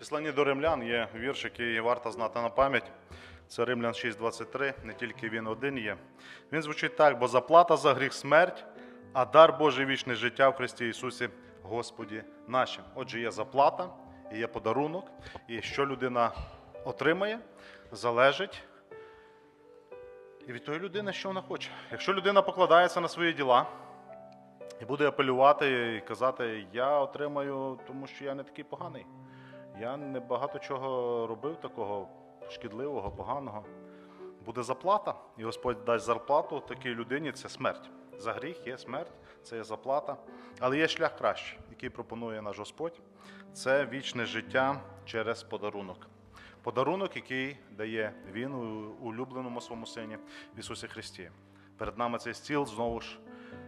Післанні до римлян є вірш, який варто знати на пам'ять. Це Римлян 6.23, не тільки він один є. Він звучить так: бо заплата за гріх смерть, а дар Божий вічне життя в Христі Ісусі Господі нашим. Отже, є заплата і є подарунок, і що людина отримає, залежить і від тої людини, що вона хоче. Якщо людина покладається на свої діла і буде апелювати і казати, я отримаю, тому що я не такий поганий. Я не багато чого робив такого шкідливого, поганого. Буде заплата, і Господь дасть зарплату такій людині це смерть. За гріх є смерть, це є заплата. Але є шлях кращий, який пропонує наш Господь. Це вічне життя через подарунок. Подарунок, який дає Він у улюбленому своєму сині в Ісусі Христі. Перед нами цей стіл знову ж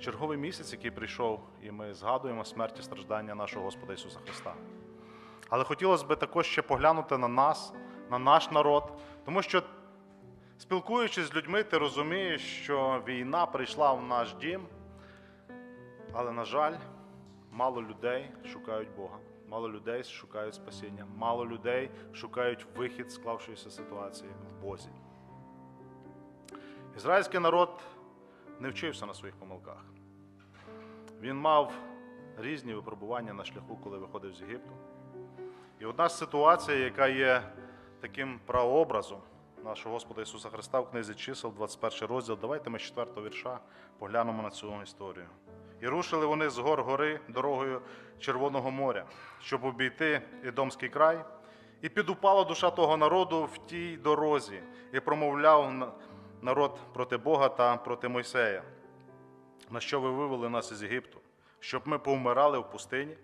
черговий місяць, який прийшов, і ми згадуємо смерть і страждання нашого Господа Ісуса Христа. Але хотілося б також ще поглянути на нас, на наш народ, тому що, спілкуючись з людьми, ти розумієш, що війна прийшла в наш дім, але, на жаль, мало людей шукають Бога, мало людей шукають спасіння, мало людей шукають вихід склавшоїся ситуації в Бозі. Ізраїльський народ не вчився на своїх помилках. Він мав різні випробування на шляху, коли виходив з Єгипту. І одна з ситуацій, яка є таким прообразом нашого Господа Ісуса Христа в книзі чисел, 21 розділ. Давайте ми з 4 вірша поглянемо на цю історію. І рушили вони з гор гори дорогою Червоного моря, щоб обійти Ідомський край. І підупала душа того народу в тій дорозі, і промовляв народ проти Бога та проти Мойсея. На що ви вивели нас із Єгипту? Щоб ми повмирали в пустині?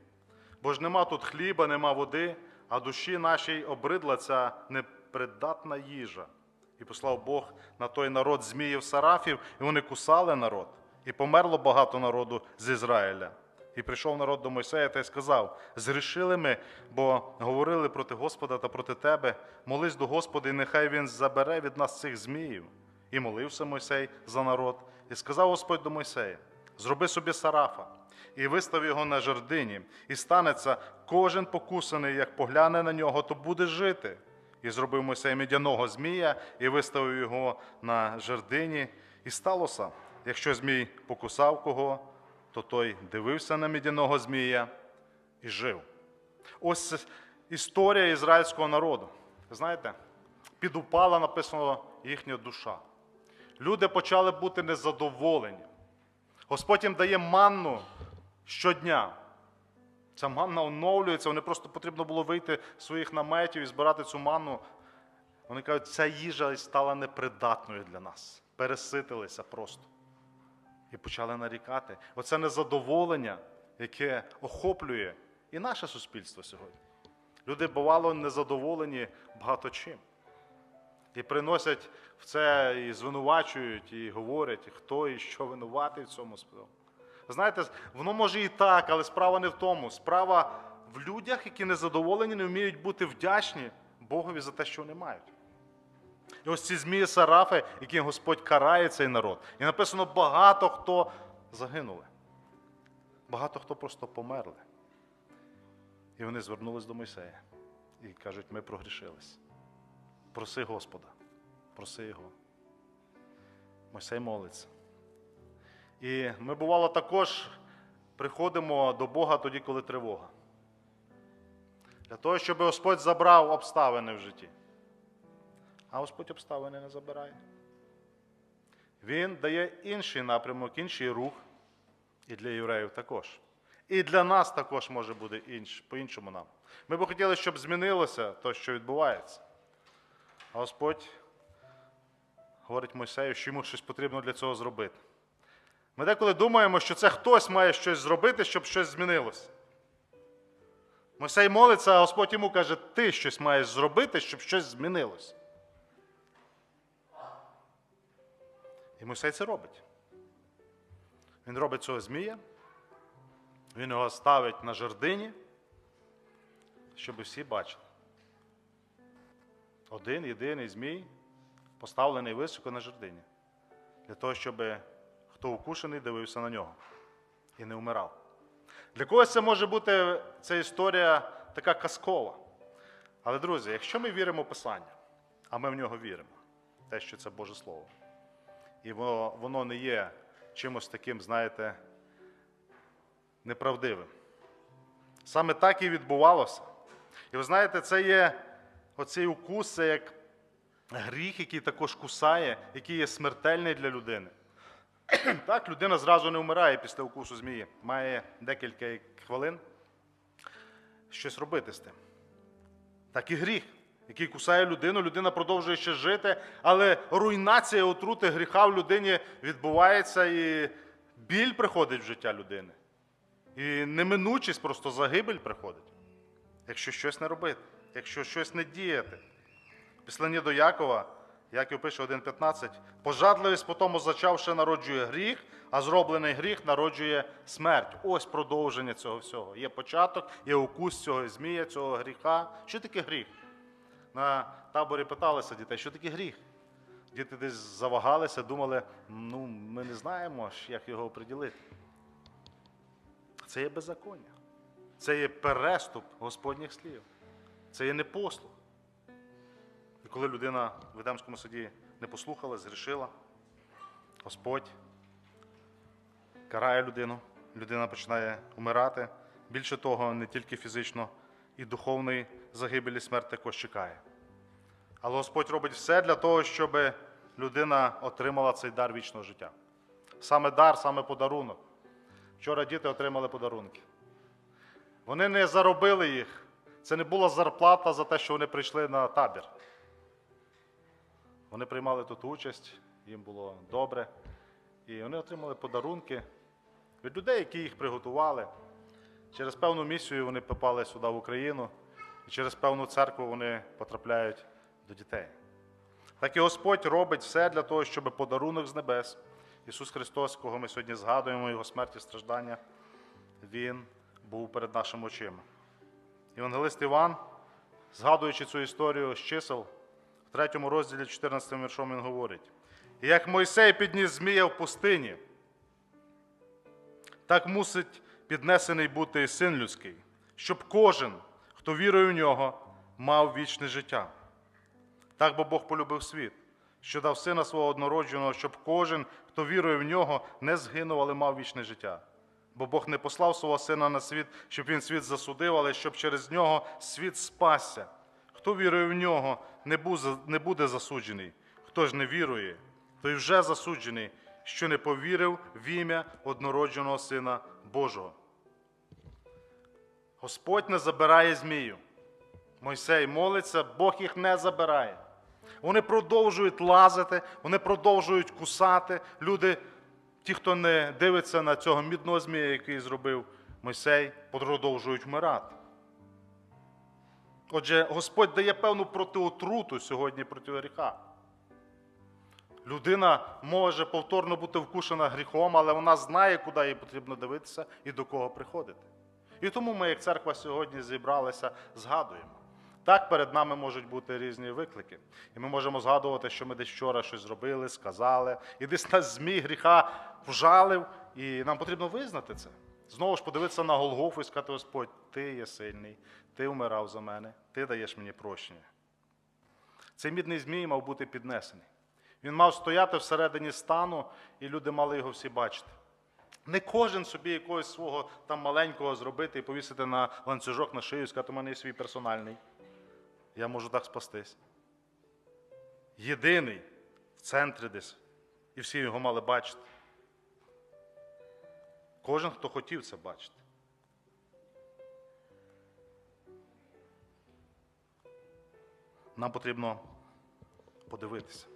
Бо ж нема тут хліба, нема води, а душі нашій обридла ця непридатна їжа. І послав Бог на той народ зміїв сарафів, і вони кусали народ. І померло багато народу з Ізраїля. І прийшов народ до Мойсея та й сказав: Згрішили ми, бо говорили проти Господа та проти тебе. Молись до Господа, і нехай він забере від нас цих зміїв. І молився Мойсей за народ. І сказав Господь до Мойсея: Зроби собі сарафа, і вистав його на жердині, і станеться кожен покусаний, як погляне на нього, то буде жити. І зробив Мойсей медяного змія, і виставив його на жердині. І сталося, якщо змій покусав кого, то той дивився на медяного змія і жив. Ось історія ізраїльського народу. Знаєте, підупала написано їхня душа. Люди почали бути незадоволені. Господь їм дає манну щодня. Ця манна оновлюється, вони просто потрібно було вийти з своїх наметів і збирати цю манну. Вони кажуть, ця їжа стала непридатною для нас. Переситилися просто. І почали нарікати. Оце незадоволення, яке охоплює і наше суспільство сьогодні. Люди, бувало, незадоволені багато чим. І приносять в це і звинувачують, і говорять, хто і що винуватий в цьому справі. Знаєте, воно може і так, але справа не в тому. Справа в людях, які незадоволені, не вміють бути вдячні Богові за те, що вони мають. І ось ці змії Сарафи, яким Господь карає цей народ. І написано, багато хто загинули. Багато хто просто померли. І вони звернулись до Мойсея і кажуть, ми прогрішились. Проси Господа, проси Його. Мойсей молиться. І ми, бувало, також приходимо до Бога тоді, коли тривога. Для того, щоб Господь забрав обставини в житті. А Господь обставини не забирає. Він дає інший напрямок, інший рух. І для євреїв також. І для нас також може бути інш, по-іншому нам. Ми б хотіли, щоб змінилося те, що відбувається. А Господь говорить Мойсею, що йому щось потрібно для цього зробити. Ми деколи думаємо, що це хтось має щось зробити, щоб щось змінилося. Мойсей молиться, а Господь йому каже, ти щось маєш зробити, щоб щось змінилось. І Мойсей це робить. Він робить цього змія, він його ставить на жердині, щоб всі бачили. Один єдиний змій, поставлений високо на жердині, для того, щоб хто укушений, дивився на нього і не вмирав. Для когось це може бути ця історія така казкова. Але, друзі, якщо ми віримо в Писання, а ми в нього віримо, те, що це Боже Слово, і воно, воно не є чимось таким, знаєте, неправдивим. Саме так і відбувалося. І ви знаєте, це є оцей укус, це як гріх, який також кусає, який є смертельний для людини. Так, людина зразу не вмирає після укусу змії. Має декілька хвилин щось робити з тим. Так і гріх, який кусає людину, людина продовжує ще жити, але руйнація отрути гріха в людині відбувається і біль приходить в життя людини. І неминучість просто загибель приходить, якщо щось не робити, якщо щось не діяти. В Післанні до Якова, Яків пише 1.15, пожадливість по тому зачавши народжує гріх, а зроблений гріх народжує смерть. Ось продовження цього всього. Є початок, є укус цього змія, цього гріха. Що таке гріх? На таборі питалися дітей, що таке гріх? Діти десь завагалися, думали, ну, ми не знаємо, як його оприділити. Це є беззаконня. Це є переступ Господніх слів. Це є непослух. Коли людина в Едемському суді не послухала, згрішила, Господь карає людину, людина починає умирати. Більше того, не тільки фізично, і духовної загибелі смерть також чекає. Але Господь робить все для того, щоб людина отримала цей дар вічного життя. Саме дар, саме подарунок. Вчора діти отримали подарунки. Вони не заробили їх. Це не була зарплата за те, що вони прийшли на табір. Вони приймали тут участь, їм було добре. І вони отримали подарунки від людей, які їх приготували. Через певну місію вони попали сюди в Україну, і через певну церкву вони потрапляють до дітей. Так і Господь робить все для того, щоб подарунок з небес, Ісус Христос, кого ми сьогодні згадуємо, Його смерть і страждання, Він був перед нашими очима. Євангелист Іван, згадуючи цю історію з чисел, в третьому розділі 14 віршом він говорить: як Мойсей підніс змія в пустині, так мусить піднесений бути і син людський, щоб кожен, хто вірує в нього, мав вічне життя. Так бо Бог полюбив світ, що дав сина свого однородженого, щоб кожен, хто вірує в нього, не згинув, але мав вічне життя. Бо Бог не послав свого сина на світ, щоб він світ засудив, але щоб через нього світ спасся. Хто вірує в нього, не буде, засуджений. Хто ж не вірує, той вже засуджений, що не повірив в ім'я однородженого Сина Божого. Господь не забирає змію. Мойсей молиться, Бог їх не забирає. Вони продовжують лазити, вони продовжують кусати. Люди, ті, хто не дивиться на цього мідного змія, який зробив Мойсей, продовжують вмирати. Отже, Господь дає певну протиотруту сьогодні проти гріха. Людина може повторно бути вкушена гріхом, але вона знає, куди їй потрібно дивитися і до кого приходити. І тому ми, як церква, сьогодні зібралися, згадуємо. Так, перед нами можуть бути різні виклики. І ми можемо згадувати, що ми десь вчора щось зробили, сказали, і десь нас змій гріха вжалив, і нам потрібно визнати це. Знову ж подивитися на Голгофу і сказати, Господь, ти є сильний, ти вмирав за мене, ти даєш мені прощення. Цей мідний змій мав бути піднесений. Він мав стояти всередині стану, і люди мали його всі бачити. Не кожен собі якогось свого там маленького зробити і повісити на ланцюжок на шию і сказати, у мене є свій персональний. Я можу так спастись. Єдиний в центрі десь. І всі його мали бачити. Кожен, хто хотів це бачити. Нам потрібно подивитися.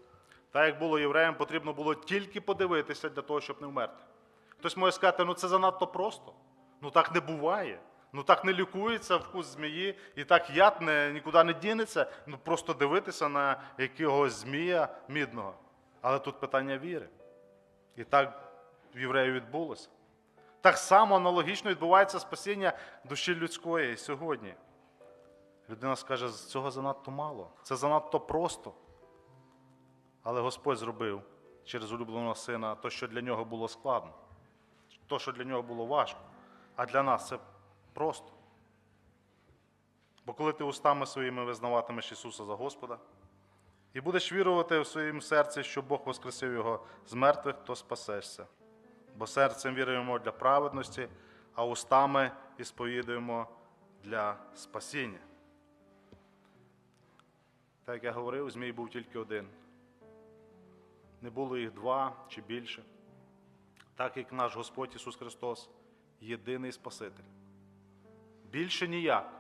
Так як було євреям, потрібно було тільки подивитися для того, щоб не вмерти. Хтось може сказати, ну це занадто просто. Ну так не буває. Ну так не лікується вкус змії, і так яд не, нікуди не дінеться. Ну просто дивитися на якогось змія мідного. Але тут питання віри. І так в єврею відбулося. Так само аналогічно відбувається спасіння душі людської сьогодні. Людина скаже, цього занадто мало, це занадто просто. Але Господь зробив через улюбленого сина те, що для нього було складно, те, що для нього було важко. А для нас це просто. Бо коли ти устами своїми визнаватимеш Ісуса за Господа і будеш вірувати в своєму серці, що Бог воскресив Його з мертвих, то спасешся. Бо серцем віруємо для праведності, а устами і сповідуємо для спасіння. Так як я говорив, Змій був тільки один. Не було їх два чи більше. Так як наш Господь Ісус Христос єдиний Спаситель. Більше ніяк.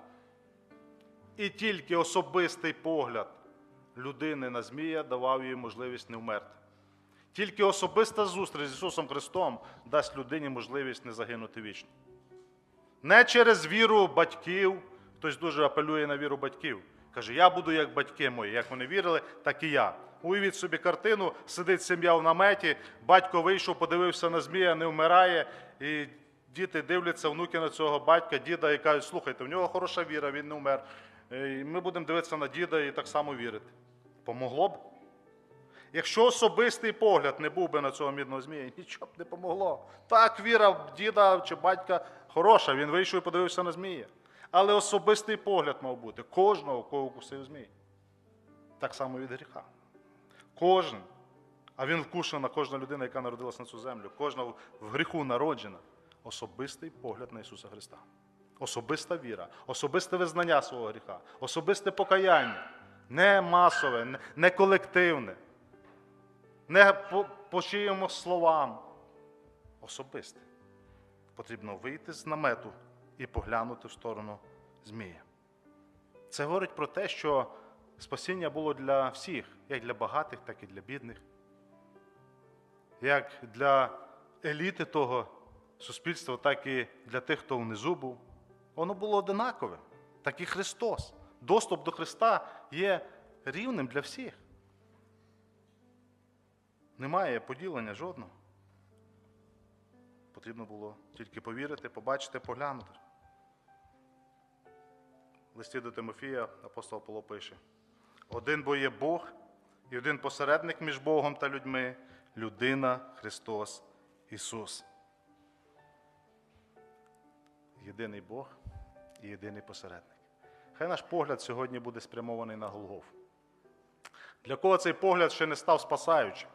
І тільки особистий погляд людини на Змія давав їй можливість не вмерти. Тільки особиста зустріч з Ісусом Христом дасть людині можливість не загинути вічно. Не через віру батьків, хтось дуже апелює на віру батьків. Каже, я буду як батьки мої, як вони вірили, так і я. Уявіть собі картину, сидить сім'я в наметі, батько вийшов, подивився на змія, не вмирає, і діти дивляться, внуки на цього батька, діда, і кажуть, слухайте, в нього хороша віра, він не вмер. Е, і Ми будемо дивитися на діда і так само вірити. Помогло б? Якщо особистий погляд не був би на цього мідного змія, нічого б не помогло. Так, віра в діда чи батька хороша, він вийшов і подивився на змія. Але особистий погляд мав бути кожного, кого укусив змій. Так само від гріха. Кожен. А він вкушена, кожна людина, яка народилась на цю землю, кожна в гріху народжена. Особистий погляд на Ісуса Христа. Особиста віра, особисте визнання свого гріха, особисте покаяння. Не масове, не колективне, не по, по чиємусь словам. Особисте. Потрібно вийти з намету і поглянути в сторону Змія. Це говорить про те, що спасіння було для всіх, як для багатих, так і для бідних, як для еліти того суспільства, так і для тих, хто внизу був. Воно було одинакове, так і Христос. Доступ до Христа є рівним для всіх. Немає поділення жодного. Потрібно було тільки повірити, побачити, поглянути. В листі до Тимофія апостол Павло пише: один бо є Бог і один посередник між Богом та людьми людина Христос Ісус. Єдиний Бог і єдиний посередник. Хай наш погляд сьогодні буде спрямований на Голгоф. Для кого цей погляд ще не став спасаючим?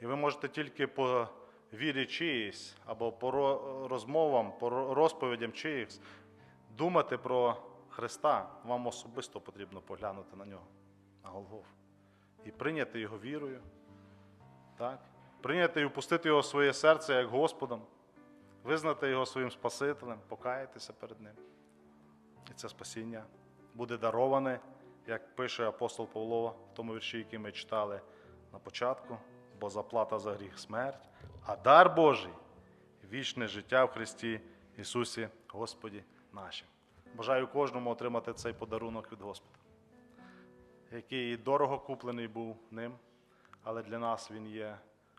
І ви можете тільки по вірі чиїсь або по розмовам, по розповідям чиїсь думати про Христа. Вам особисто потрібно поглянути на нього, на Голгоф. І прийняти його вірою, так? прийняти і впустити його в своє серце як Господом, визнати його своїм Спасителем, покаятися перед Ним. І це спасіння буде дароване, як пише апостол Павло в тому вірші, який ми читали на початку, бо заплата за гріх смерть, а дар Божий вічне життя в Христі Ісусі Господі нашим. Бажаю кожному отримати цей подарунок від Господа, який дорого куплений був ним, але для нас він є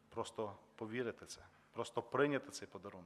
просто повірити це, просто прийняти цей подарунок.